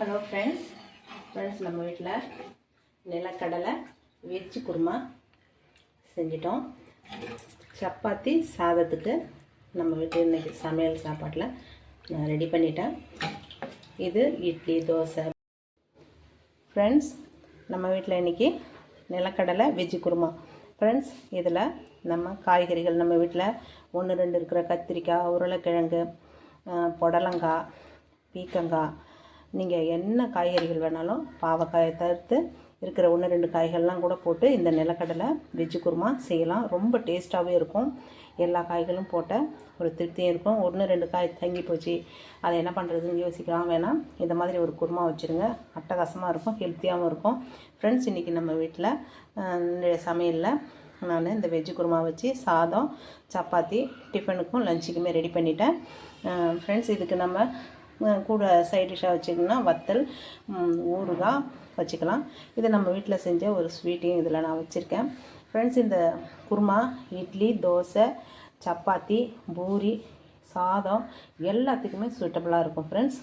Hello friends friends நம்ம வீட்டில் நிலக்கடலை வெச்சு குருமா செஞ்சிட்டோம். சப்பாத்தி சாதத்துக்கு நம்ம வீட்டு இன்றைக்கி சமையல் சாப்பாட்டில் நான் ரெடி பண்ணிட்டேன். இது இட்லி தோசை. ஃப்ரெண்ட்ஸ் நம்ம வீட்டில் இன்றைக்கி நிலக்கடலை வெஜ்ஜு குருமா. ஃப்ரெண்ட்ஸ் இதில் நம்ம காய்கறிகள் நம்ம வீட்டில் ஒன்று ரெண்டு இருக்கிற கத்திரிக்காய் உருளைக்கிழங்கு புடலங்காய் பீக்கங்காய் நீங்கள் என்ன காய்கறிகள் வேணாலும் பாவக்காயை தவிர்த்து இருக்கிற ஒன்று ரெண்டு காய்கள்லாம் கூட போட்டு இந்த நிலக்கடலை வெஜ்ஜு குருமா செய்யலாம். ரொம்ப டேஸ்ட்டாகவே இருக்கும். எல்லா காய்களும் போட்ட ஒரு திருப்தியும் இருக்கும். ஒன்று ரெண்டு காய் தங்கி போச்சு. அதை என்ன பண்ணுறதுன்னு யோசிக்கலாம். வேணாம் இந்த மாதிரி ஒரு குருமா வச்சுருங்க. அட்டகாசமாக இருக்கும் ஹெல்த்தியாகவும் இருக்கும். ஃப்ரெண்ட்ஸ் இன்றைக்கி நம்ம வீட்டில் சமையலில் நான் இந்த வெஜ்ஜு குருமா வச்சு சாதம் சப்பாத்தி டிஃபனுக்கும் லஞ்சுக்குமே ரெடி பண்ணிட்டேன். ஃப்ரெண்ட்ஸ் இதுக்கு நம்ம கூட சைட் டிஷ்ஷாக வச்சுக்கணும்னா வத்தல் ஊறுகாய் வச்சுக்கலாம். இதை நம்ம வீட்டில் செஞ்ச ஒரு ஸ்வீட்டையும் இதில் நான் வச்சுருக்கேன். ஃப்ரெண்ட்ஸ் இந்த குருமா இட்லி தோசை சப்பாத்தி பூரி சாதம் எல்லாத்துக்குமே சூட்டபுளாக இருக்கும் ஃப்ரெண்ட்ஸ்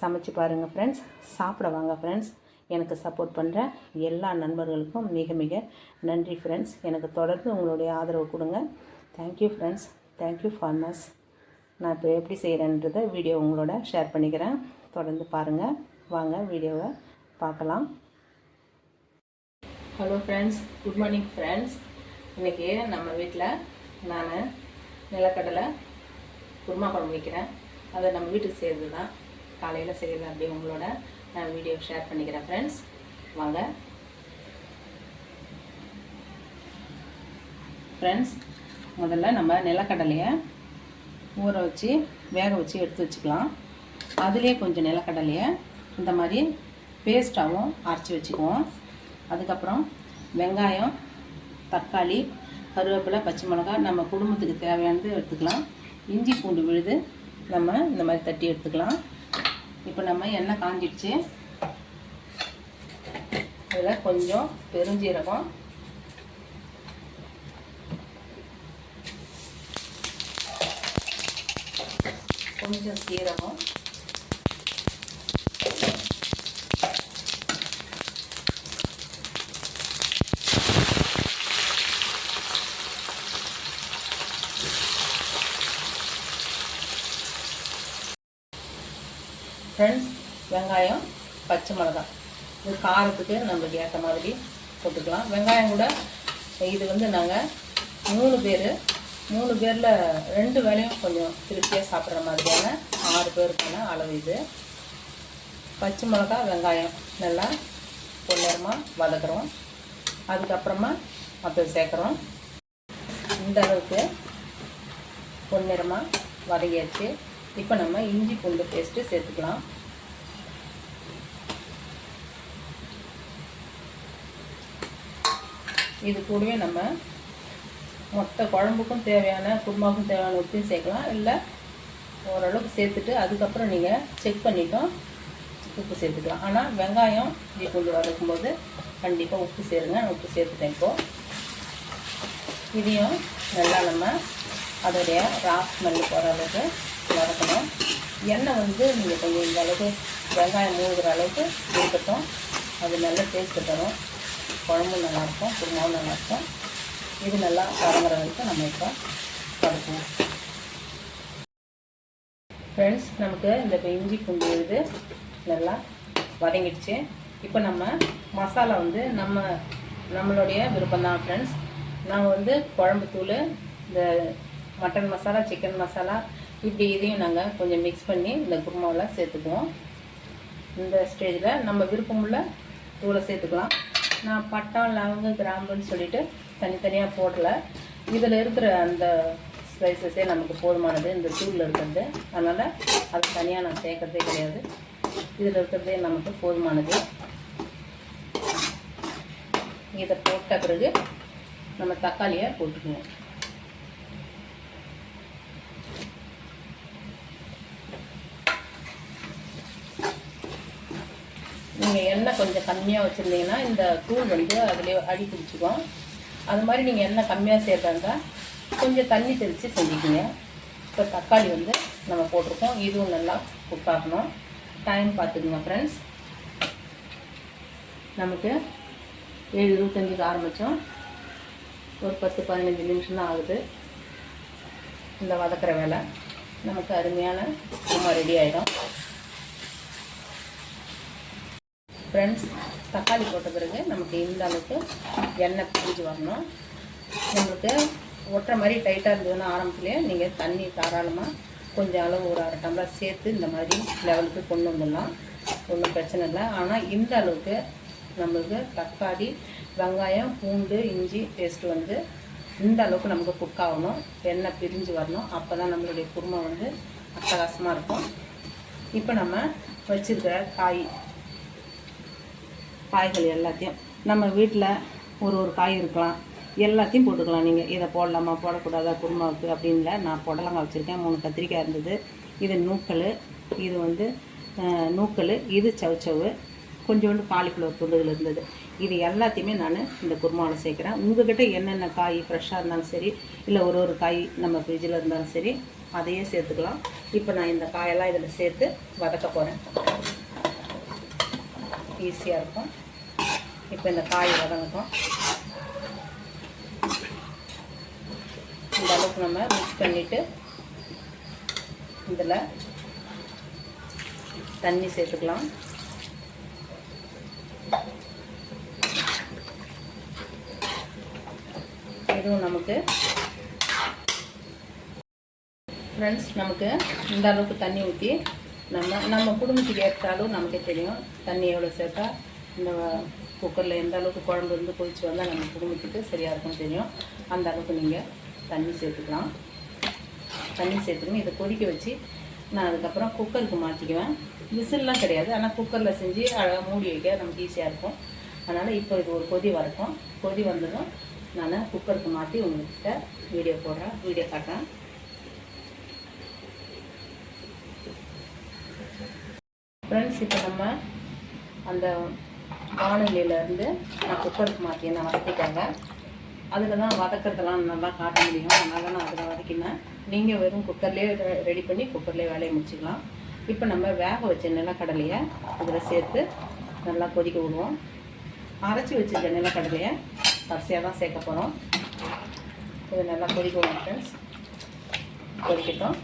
சமைச்சு பாருங்கள் ஃப்ரெண்ட்ஸ் சாப்பிட வாங்க ஃப்ரெண்ட்ஸ் எனக்கு சப்போர்ட் பண்ணுற எல்லா நண்பர்களுக்கும் மிக மிக நன்றி ஃப்ரெண்ட்ஸ் எனக்கு தொடர்ந்து உங்களுடைய ஆதரவு கொடுங்க. தேங்க்யூ ஃப்ரெண்ட்ஸ் தேங்க்யூ ஃபார்மர்ஸ் நான் இப்போ எப்படி செய்கிறேன்றதை வீடியோ உங்களோட ஷேர் பண்ணிக்கிறேன். தொடர்ந்து பாருங்கள் வாங்க வீடியோவை பார்க்கலாம். Hello friends good morning friends இன்றைக்கி நம்ம வீட்டில் நான் நிலக்கடலை குருமா குழம்பு வைக்கிறேன். அதை நம்ம வீட்டுக்கு செய்கிறது தான். காலையில் செய்கிறது அப்படியே உங்களோட நான் வீடியோ ஷேர் பண்ணிக்கிறேன் ஃப்ரெண்ட்ஸ் வாங்க. ஃப்ரெண்ட்ஸ் முதல்ல நம்ம நிலக்கடலையை ஊற வச்சு வேக வச்சு எடுத்து வச்சுக்கலாம். அதுலேயே கொஞ்சம் நிலக்கடலையை இந்த மாதிரி பேஸ்ட்டாகவும் அரைச்சி வச்சுக்குவோம். அதுக்கப்புறம் வெங்காயம் தக்காளி கருவேப்பிலை பச்சை மிளகாய் நம்ம குடும்பத்துக்கு தேவையானது எடுத்துக்கலாம். இஞ்சி பூண்டு விழுது நம்ம இந்த மாதிரி தட்டி எடுத்துக்கலாம். இப்போ நம்ம எண்ணெய் காஞ்சிடுச்சு. அதில் கொஞ்சம் பெருஞ்சீரகம் கொஞ்சம் சீரகம். ஃப்ரெண்ட்ஸ் வெங்காயம் பச்சை மிளகாய். இது காரத்துக்கு நம்மளுக்கு ஏற்ற மாதிரி போட்டுக்கலாம். வெங்காயம் கூட இது வந்து நாங்கள் மூணு பேர் மூணு பேரில் ரெண்டு வேலையும் கொஞ்சம் திருப்தியாக சாப்பிட்ற மாதிரியான ஆறு பேருக்கான அளவு இது. பச்சை மிளகா வெங்காயம் நல்லா பொன்னிறமாக வதக்குறோம். அதுக்கப்புறமா மற்ற சேர்க்குறோம். இந்த அளவுக்கு பொன்னிறமாக வதக்கியாச்சு. இப்போ நம்ம இஞ்சி பூண்டு பேஸ்ட்டு சேர்த்துக்கலாம். இது கூடவே நம்ம மொத்த குழம்புக்கும் தேவையான குருமாவுக்கும் தேவையான உப்பையும் சேர்க்கலாம். இல்லை ஓரளவுக்கு சேர்த்துட்டு அதுக்கப்புறம் நீங்கள் செக் பண்ணிட்டோம் உப்பு சேர்த்துக்கலாம். ஆனால் வெங்காயம் இஞ்சி கொண்டு வதக்கும்போது கண்டிப்பாக உப்பு சேருங்க. நான் உப்பு சேர்த்துட்டேன் இப்போது இதையும் நல்லா நம்ம அதோடைய ரா ஸ்மெல் போகிற அளவுக்கு வதக்கணும். எண்ணெய் வந்து நீங்கள் கொஞ்சம் இந்த அளவுக்கு வெங்காயம் மூழ்கிற அளவுக்கு இருக்கட்டும். அது நல்லா டேஸ்ட்டு தரும். குழம்பும் நல்லாயிருக்கும் குருமாவும் நல்லாயிருக்கும் இது நல்லா வதங்குற வரைக்கும் நம்ம இப்போ வதக்குவோம் ஃப்ரெண்ட்ஸ் நமக்கு இந்த இஞ்சி பூண்டு இது நல்லா வதங்கிடுச்சு. இப்போ நம்ம மசாலா வந்து நம்ம நம்மளுடைய விருப்பம் தான் ஃப்ரெண்ட்ஸ் நாங்கள் வந்து குழம்பு தூள் இந்த மட்டன் மசாலா சிக்கன் மசாலா இப்படி இதையும் நாங்கள் கொஞ்சம் மிக்ஸ் பண்ணி இந்த குருமாவில் சேர்த்துக்குவோம். இந்த ஸ்டேஜில் நம்ம விருப்பமுள்ள தூளை சேர்த்துக்கலாம். நான் பட்டம் லவங்கு கிராம்புன்னு சொல்லிவிட்டு தனித்தனியாக போடல. இதில் இருக்கிற அந்த ஸ்பைசஸே நமக்கு போதுமானது இந்த தூளில் இருக்கிறது. அதனால் அது தனியாக நான் சேர்க்கறதே கிடையாது. இதில் இருக்கிறதே நமக்கு போதுமானது. இதை போட்ட பிறகு நம்ம தக்காளியை போட்டுக்குவோம். நீங்கள் எண்ணெய் கொஞ்சம் கம்மியாக வச்சுருந்தீங்கன்னா இந்த தூள் வந்து அதிலே அடி பிடிச்சிக்கும். அது மாதிரி நீங்கள் எண்ணெய் கம்மியாக சேர்த்தாங்க கொஞ்சம் தண்ணி தெளித்து செஞ்சுக்கிங்க. இப்போ தக்காளி வந்து நம்ம போட்டிருக்கோம். இதுவும் நல்லா குக் ஆகணும் டைம் பார்த்துக்குங்க ஃப்ரெண்ட்ஸ் நமக்கு ஏழு இருபத்தஞ்சுக்கு ஆரம்பித்தோம் ஒரு பத்து பதினஞ்சு நிமிஷம் தான் ஆகுது. இந்த வதக்கிற வேலை. நமக்கு அருமையான சும்மா ரெடி ஆகிடும் ஃப்ரெண்ட்ஸ் தக்காளி போட்ட பிறகு நமக்கு இந்த அளவுக்கு எண்ணெய் பிரிஞ்சு வரணும். நம்மளுக்கு ஒட்டுற மாதிரி டைட்டாக இருந்ததுன்னா ஆரம்பத்துலேயே நீங்கள் தண்ணி தாராளமாக கொஞ்சம் அளவு ஒரு அரை டம்ளர் சேர்த்து இந்த மாதிரி லெவலுக்கு கொண்டு வந்துடலாம். ஒன்றும் பிரச்சனை இல்லை. ஆனால் இந்த அளவுக்கு நம்மளுக்கு தக்காளி வெங்காயம் பூண்டு இஞ்சி பேஸ்ட் வந்து இந்த அளவுக்கு நமக்கு குக் ஆகணும். எண்ணெய் பிரிஞ்சு வரணும். அப்போ தான் நம்மளுடைய குருமா வந்து அட்டகாசமாக இருக்கும். இப்போ நம்ம வச்சுருக்கிற காய் காய்கள் எல்லாத்தையும் நம்ம வீட்டில் ஒரு ஒரு காய் இருக்கலாம். எல்லாத்தையும் போட்டுக்கலாம். நீங்கள் இதை போடலாமா? போடக்கூடாதா? குருமாவுக்கு அப்படின்ல நான் புடலங்காய் வச்சுருக்கேன். மூணு கத்திரிக்காய் இருந்தது. இது நூக்கல். இது வந்து நூக்கல். இது சவுச்சவு. கொஞ்சோண்டு காலிஃப்ளவர் துண்டுகள் இருந்தது. இது எல்லாத்தையுமே நான் இந்த குருமாவில் சேர்க்குறேன். உங்ககிட்ட என்னென்ன காய் ஃப்ரெஷ்ஷாக இருந்தாலும் சரி இல்லை ஒரு ஒரு காய் நம்ம ஃப்ரிட்ஜில் இருந்தாலும் சரி அதையே சேர்த்துக்கலாம். இப்போ நான் இந்த காயெல்லாம் இதில் சேர்த்து வதக்க போகிறேன் ஈஸியாக இருக்கும். இப்போ இந்த காய் வதங்கட்டும். இந்த அளவுக்கு நம்ம மிக்ஸ் பண்ணிவிட்டு இதில் தண்ணி சேர்த்துக்கலாம். இதுவும் நமக்கு ஃப்ரெண்ட்ஸ் நமக்கு இந்த அளவுக்கு தண்ணி ஊற்றி நம்ம நம்ம குடும்பத்துக்கு ஏற்றாலும் நமக்கே தெரியும் தண்ணி எவ்வளோ சேர்த்தா இந்த குக்கரில் எந்த அளவுக்கு குழம்பு வந்து கொதிச்சு வந்தால் நம்ம குடும்பத்துக்கு சரியாக இருக்கும்னு தெரியும். அந்த அளவுக்கு நீங்கள் தண்ணி சேர்த்துக்கலாம். தண்ணி சேர்த்துக்கணும் இதை கொதிக்க வச்சு நான் அதுக்கப்புறம் குக்கருக்கு மாற்றிக்குவேன் விசில்லாம் கிடையாது. ஆனால் குக்கரில் செஞ்சு அழகாக மூடி வைக்க நமக்கு ஈஸியாக இருக்கும். அதனால் இப்போ இது ஒரு கொதி வரட்டும். கொதி வந்ததும் நான் குக்கருக்கு மாற்றி உங்கள்கிட்ட வீடியோ போடுறேன். வீடியோ காட்டுறேன். ஃப்ரெண்ட்ஸ் இப்போ நம்ம அந்த வானொலியிலேருந்து நான் குக்கருக்கு மாற்றி நான் வதக்கிட்டேங்க. அதில் தான் வதக்கிறதெல்லாம் நல்லா காட்ட முடியும். அதனால் நான் அதில் வதக்கினேன். நீங்கள் வெறும் குக்கர்லேயே ரெடி பண்ணி குக்கர்லேயே வேலையை முடிச்சுக்கலாம். இப்போ நம்ம வேக வச்ச நிலக்கடலையை இதில் சேர்த்து நல்லா கொதிக்க விடுவோம். அரைச்சி வச்சுருக்க நிலக்கடலையை கடைசியாக தான் சேர்க்க போகிறோம் இது நல்லா கொதிக்க விடுவோம் ஃப்ரெண்ட்ஸ் கொதிக்கட்டும்.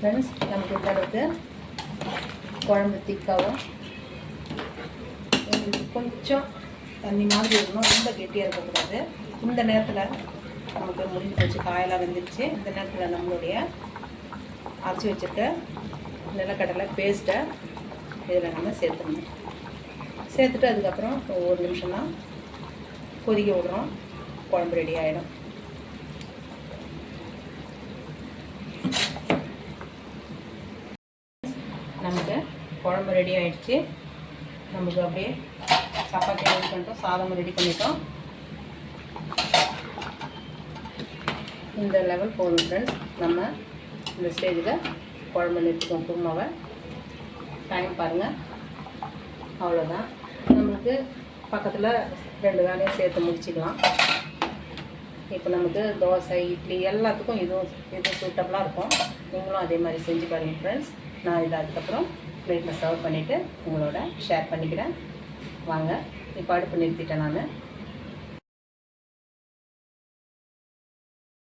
ஃப்ரெண்ட்ஸ் நமக்கு இந்த குழம்பு திக்காவும் உங்களுக்கு கொஞ்சம் தண்ணி மாதிரி இருக்கணும். ரொம்ப கெட்டியாக இருக்கக்கூடாது. இந்த நேரத்தில் நமக்கு முடிஞ்சு போச்சு. காயெல்லாம் வெந்துருச்சு. இந்த நேரத்தில் நம்மளுடைய அரைச்சி வச்சுருக்க நிலக்கடலை பேஸ்ட்டை இதில் நம்ம சேர்த்துக்கணும் சேர்த்துட்டு அதுக்கப்புறம் ஒரு நிமிஷம் தான் கொதிக்க விடுறோம். குழம்பு ரெடி ஆகிடும் நமக்கு குழம்பு ரெடி ஆயிடுச்சு. நமக்கு அப்படியே சப்பாத்தி ரெடி பண்ணிட்டோம் சாதம் ரெடி பண்ணிட்டோம். இந்த லெவல் போதும் ஃப்ரெண்ட்ஸ் நம்ம இந்த ஸ்டேஜில் குழம்பு நிறுத்திக்கோம் குருமாவை. டைம் பாருங்கள் அவ்வளோதான் நம்மளுக்கு பக்கத்தில் ரெண்டு வேலையும் சேர்த்து முடிச்சுக்கலாம். இப்போ நமக்கு தோசை இட்லி எல்லாத்துக்கும் இதுவும் இது சூட்டபுளாக இருக்கும். நீங்களும் அதே மாதிரி செஞ்சு பாருங்கள் ஃப்ரெண்ட்ஸ் நான் இதை அதுக்கப்புறம் பிளேட்டில் சர்வ் பண்ணிவிட்டு உங்களோட ஷேர் பண்ணிக்கிறேன். வாங்க இப்போ அடுப்பு நிறுத்திட்டேன் நான்.